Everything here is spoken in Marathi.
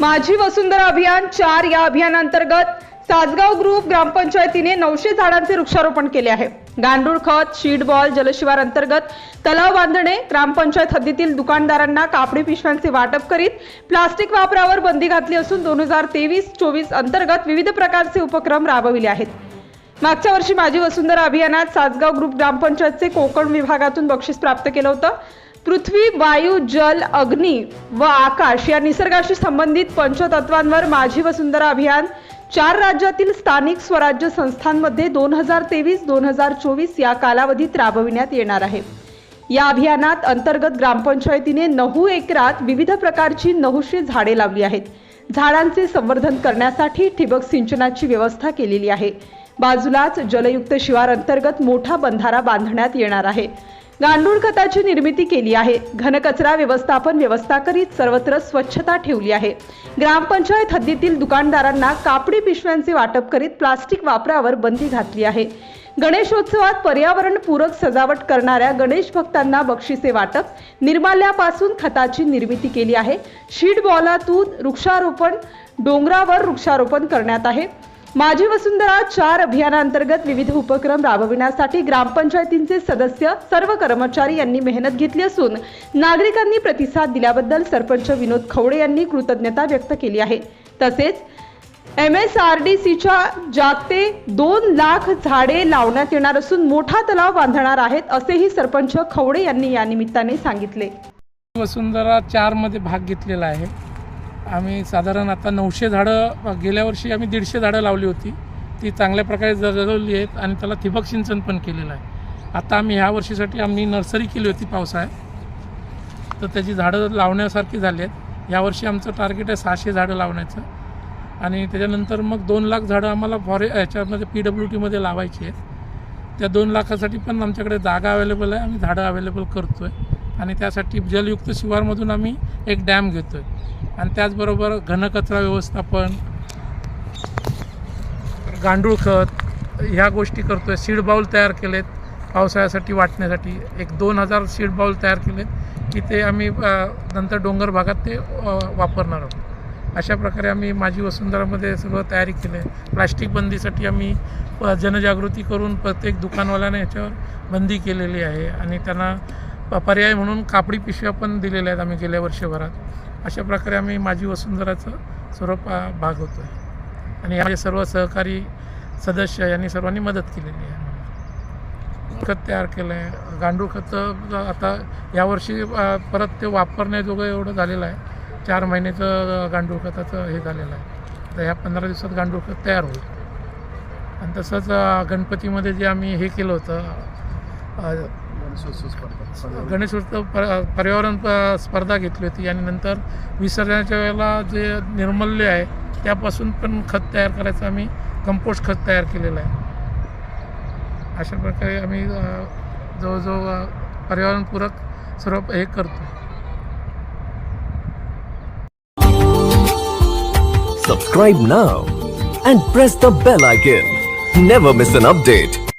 माझी वसुंधरा अभियान चार या अभियानांतर्गत साजगाव ग्रुप ग्रामपंचायतीने नऊशे झाडांचे वृक्षारोपण केले आहे. गांडूळ खत शीट बॉल जलशिवार अंतर्गत तलाव बांधणे ग्रामपंचायत हद्दीतील दुकानदारांना कापडी पिशव्यांचे वाटप करीत प्लास्टिक वापरावर बंदी घातली असून दोन हजार तेवीस चोवीस अंतर्गत विविध प्रकारचे उपक्रम राबविले आहेत. मागच्या वर्षी माझी वसुंधरा अभियानात साजगाव ग्रुप ग्रामपंचायतचे कोकण विभागातून बक्षीस प्राप्त केलं होतं. पृथ्वी वायू जल अग्नी व आकाश या निसर्गाशी संबंधित पंचतत्वांवर माझी वसुंधरा अभियान चार राज्यातील स्थानिक स्वराज्य संस्थांमध्ये दोन हजार तेवीस दोन हजार चोवीस या कालावधीत राबविण्यात येणार आहे. या अभियानात अंतर्गत ग्रामपंचायतीने नऊ एकरात विविध प्रकारची नऊशे झाडे लावली आहेत. झाडांचे संवर्धन करण्यासाठी ठिबक सिंचनाची व्यवस्था केलेली आहे. बाजूलाच जलयुक्त शिवार अंतर्गत मोठा बंधारा बांधण्यात येणार आहे. गांडूळ खताची निर्मिती केली आहे. घनकचरा व्यवस्थापन व्यवस्था करीत सर्वत्र स्वच्छता ठेवली आहे. ग्रामपंचायत हद्दीतील दुकानदारांना कापडी पिशव्यांचे वाटप करीत प्लास्टिक वापरावर बंदी घातली आहे. गणेशोत्सवात पर्यावरणपूरक सजावट करणाऱ्या गणेश भक्तांना बक्षिसे वाटप निर्माल्यापासून खताची निर्मिती केली आहे. शीड बॉलातून वृक्षारोपण डोंगरावर वृक्षारोपण करण्यात आहे. माझी वसुंधरा चार अभियानांतर्गत विविध उपक्रम राबविण्यासाठी ग्रामपंचायतींचे सदस्य सर्व कर्मचारी यांनी मेहनत घेतली असून नागरिकांनी प्रतिसाद दिल्याबद्दल सरपंच विनोद खवडे यांनी कृतज्ञता व्यक्त केली आहे. तसेच एम एस आर डी सीच्या जागते दोन लाख झाडे लावण्यात येणार असून मोठा तलाव बांधणार आहेत असेही सरपंच खवडे यांनी या निमित्ताने सांगितले. वसुंधरा चारमध्ये भाग घेतलेला आहे. आम्ही साधारण आता नऊशे झाडं गेल्या वर्षी आम्ही दीडशे झाडं लावली होती. ती चांगल्या प्रकारे जगवली आहेत आणि त्याला ठिबक सिंचन पण केलेलं आहे. आता आम्ही ह्या वर्षीसाठी आम्ही नर्सरी केली होती पावसाळ्यात. तर त्याची झाडं लावण्यासारखी झाली आहेत. यावर्षी आमचं टार्गेट आहे सहाशे झाडं लावण्याचं. आणि त्याच्यानंतर मग दोन लाख झाडं आम्हाला फॉरे याच्यामध्ये पी डब्ल्यू टीमध्ये लावायची आहेत. त्या दोन लाखासाठी पण आमच्याकडे जागा अवेलेबल आहे. आम्ही झाडं अवेलेबल करतो आहे आणि त्यासाठी जलयुक्त शिवारमधून आम्ही एक डॅम घेतो आहे आणि त्याचबरोबर घनकचरा व्यवस्थापन गांडूळ खत ह्या गोष्टी करतो आहे सीड बाऊल तयार केलेत पावसाळ्यासाठी वाटण्यासाठी. एक दोन हजार सीड बाऊल तयार केलेत की ते आम्ही नंतर डोंगर भागात ते वापरणार आहोत. अशा प्रकारे आम्ही माझी वसुंधरामध्ये सगळं तयारी केली आहे. प्लास्टिक बंदीसाठी आम्ही प- जनजागृती करून प्रत्येक दुकानवाल्याने याच्यावर बंदी केलेली आहे. आणि त्यांना पर्याय म्हणून कापडी पिशव्या पण दिलेल्या आहेत आम्ही गेल्या वर्षभरात. अशा प्रकारे आम्ही माझी वसुंधराचं सर्व भाग होतो आहे आणि यामध्ये सर्व सहकारी सदस्य यांनी सर्वांनी मदत केलेली आहे. खत तयार केलं आहे गांडूळ खत आता यावर्षी परत ते वापरण्याजोगं एवढं झालेलं आहे. चार महिन्याचं गांडूळ खताचं हे झालेलं आहे. तर ह्या पंधरा दिवसात गांडूळ खत तयार होईल. आणि तसंच गणपतीमध्ये जे आम्ही हे केलं होतं गणेशोत्सव पर पर्यावरण प- स्पर्धा घेतली होती आणि नंतर विसर्जनाच्या वेळेला जे निर्मल्य आहे त्यापासून पण खत तयार करायचं आम्ही कंपोस्ट खत तयार केलेलं आहे अशा प्रकारे आम्ही जवळजवळ पर्यावरणपूरक सर्व हे करतो Subscribe now and press the bell icon. Never miss an update.